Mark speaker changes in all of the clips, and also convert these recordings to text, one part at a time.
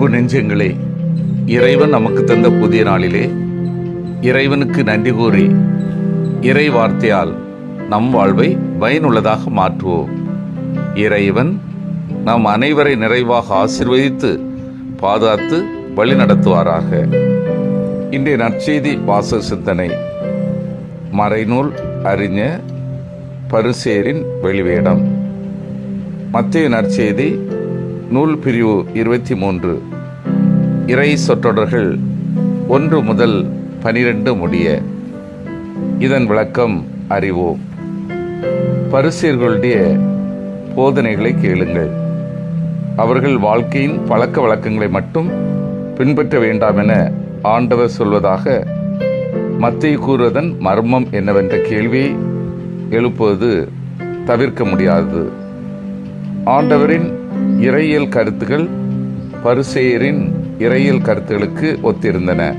Speaker 1: அன்பு நெஞ்சங்களே இறைவன் நமக்கு தந்த புதிய நாளிலே இறைவனுக்கு நன்றி கூறி இறை வார்த்தையால் நம் வாழ்வை பயனுள்ளதாக மாற்றுவோம். இறைவன் நம் அனைவரை நிறைவாக ஆசிர்வதித்து பாதுகாத்து வழி நடத்துவாராக. இன்றைய நற்செய்தி வாச சிந்தனை. மறைநூல் அறிஞ பரிசேரின் வெளிவேடம். மத்திய நற்செய்தி நூல் பிரிவு இருபத்தி மூன்று. இறை சொற்றொடர்கள் ஒன்று முதல் பனிரெண்டு முடிய இதன் விளக்கம் அறிவோம். பரிசியர்களுடைய போதனைகளை கேளுங்கள். அவர்கள் வாழ்க்கையின் பழக்க வழக்கங்களை மட்டும் பின்பற்ற வேண்டாம் என ஆண்டவர் சொல்வதாக மத்திய கூறுவதன் மர்மம் என்னவென்ற கேள்வியை எழுப்புவது தவிர்க்க முடியாதது ஆண்டவரின் இறையியல் கருத்துகள் பரிசேயரின் இறையியல் கருத்துகளுக்கு ஒத்திருந்தன.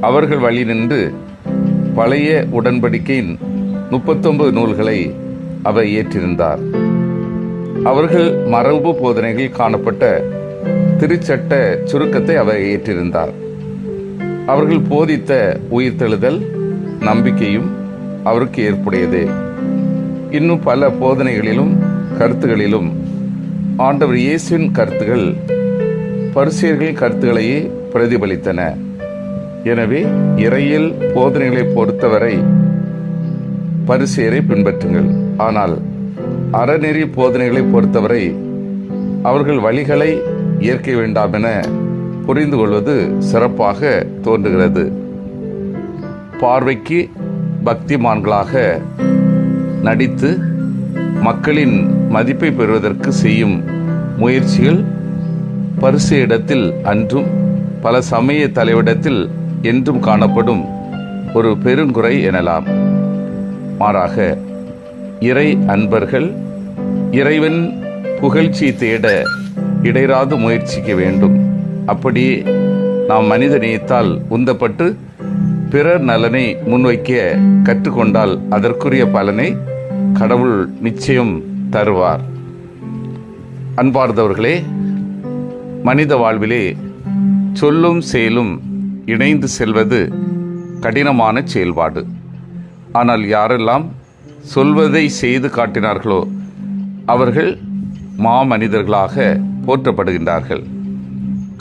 Speaker 1: அவர்கள் வழி நின்று பழைய உடன்படிக்கையின் முப்பத்தொன்பது நூல்களை அவர் ஏற்றிருந்தார். அவர்கள் மரபு போதனைகள் காணப்பட்ட திருச்சட்ட சுருக்கத்தை அவர் ஏற்றிருந்தார். அவர்கள் போதித்த உயிர்த்தெழுதல் நம்பிக்கையும் அவருக்கு ஏற்புடையது. இன்னும் பல போதனைகளிலும் கருத்துகளிலும் ஆண்டவர் இயேசுவின் கருத்துகள் பரிசியர்களின் கருத்துக்களையே பிரதிபலித்தன. எனவே இறையில் போதனைகளை பொறுத்தவரை பரிசியரை பின்பற்றுங்கள். ஆனால் அறநெறி போதனைகளை பொறுத்தவரை அவர்கள் வழிகளை ஏற்க வேண்டாம் என புரிந்து கொள்வது சிறப்பாக தோன்றுகிறது. பார்வைக்கு பக்திமான்களாக நடித்து மக்களின் மதிப்பை பெறுவதற்கு செய்யும் முயற்சிகள் பரிசு இடத்தில் அன்றும் பல சமய தலைவிடத்தில் என்றும் காணப்படும் ஒரு பெருங்குறை எனலாம். மாறாக இறை அன்பர்கள் இறைவன் புகழ்ச்சி தேட இடைராது முயற்சிக்க வேண்டும். அப்படியே நாம் மனித நேயத்தால் உந்தப்பட்டு பிறர் நலனை முன்வைக்க கற்றுக்கொண்டால் அதற்குரிய பலனை கடவுள் நிச்சயம் தருவார். அன்பார்ந்தவர்களே மனித வாழ்விலே சொல்லும் செயலும் இணைந்து செல்வது கடினமான செயல்பாடு. ஆனால் யாரெல்லாம் சொல்வதை செய்து காட்டினார்களோ அவர்கள் மாமனிதர்களாக போற்றப்படுகின்றார்கள்.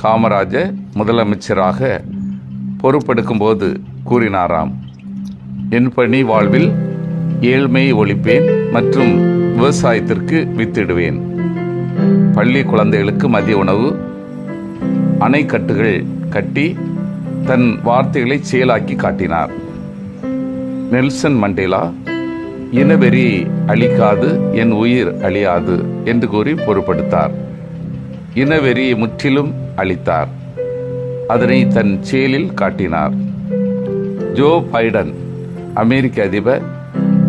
Speaker 1: காமராஜ முதலமைச்சராக பொறுப்பெடுக்கும்போது கூறினாராம் என் பணி வாழ்வில் ஏழ்மையை ஒழிப்பேன் மற்றும் விவசாயத்திற்கு வித்திடுவேன். பள்ளி குழந்தைகளுக்கு மதிய உணவு அணைக்கட்டுகள் கட்டி தன் வார்த்தைகளை செயலாக்கி காட்டினார். நெல்சன் மண்டேலா இனவெறி அழிக்காது என் உயிர் அழியாது என்று கூறி பொறுப்படுத்தார் இனவெறியை முற்றிலும் அழித்தார் அதனை தன் செயலில் காட்டினார். ஜோ பைடன் அமெரிக்க அதிபர்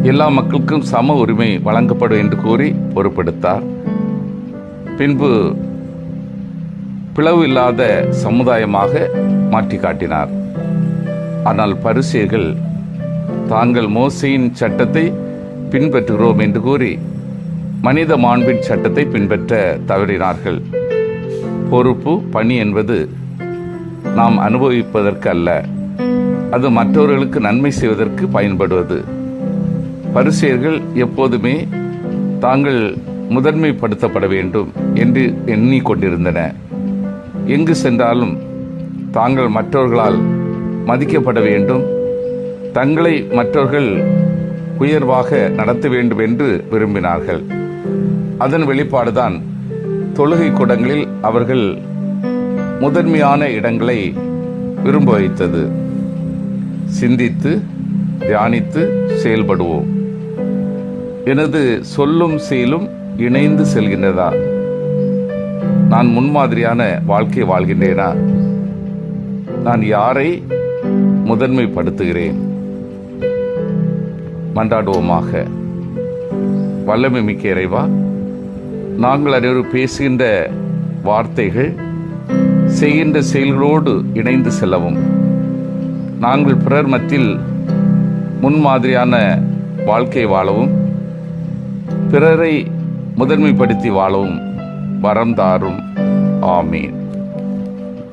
Speaker 1: எல்லா மக்களுக்கும் சம உரிமை வழங்கப்படும் என்று கூறி பொறுப்படுத்தார் பின்பு பிளவு இல்லாத சமுதாயமாக மாற்றி காட்டினார் ஆனால் பரிசியர்கள் தாங்கள் மோசையின் சட்டத்தை பின்பற்றுகிறோம் என்று கூறி மனித மாண்பின் சட்டத்தை பின்பற்ற தவறினார்கள். பொறுப்பு பணி என்பது நாம் அனுபவிப்பதற்கு அல்ல அது மற்றவர்களுக்கு நன்மை செய்வதற்கு பயன்படுவது. பரிசெயர்கள் எப்போதுமே தாங்கள் முதன்மைப்படுத்தப்பட வேண்டும் என்று எண்ணிக்கொண்டிருந்தன. எங்கு சென்றாலும் தாங்கள் மற்றவர்களால் மதிக்கப்பட வேண்டும். தங்களை மற்றவர்கள் உயர்வாக நடத்த வேண்டும் என்று விரும்பினார்கள். அதன் வெளிப்பாடுதான் தொழுகை கூடங்களில் அவர்கள் முதன்மையான இடங்களை விரும்ப வைத்தது சிந்தித்து தியானித்து செயல்படுவோம். எனது சொல்லும் செயலும் இணைந்து செல்கின்றதா? நான் முன்மாதிரியான வாழ்க்கை வாழ்கின்றேனா? நான் யாரை முதன்மைப்படுத்துகிறேன்? மன்றாடுவோமாக. வல்லமை மிக்க இறைவா நாங்கள் அனைவரும் பேசுகின்ற வார்த்தைகள் செய்கின்ற செயல்களோடு இணைந்து செல்லவும். நாங்கள் பிறர் மத்தியில் முன்மாதிரியான வாழ்க்கை வாழவும் பிறரை முதன்மைப்படுத்தி வாழவும். வரம் தாரும் ஆமீன்.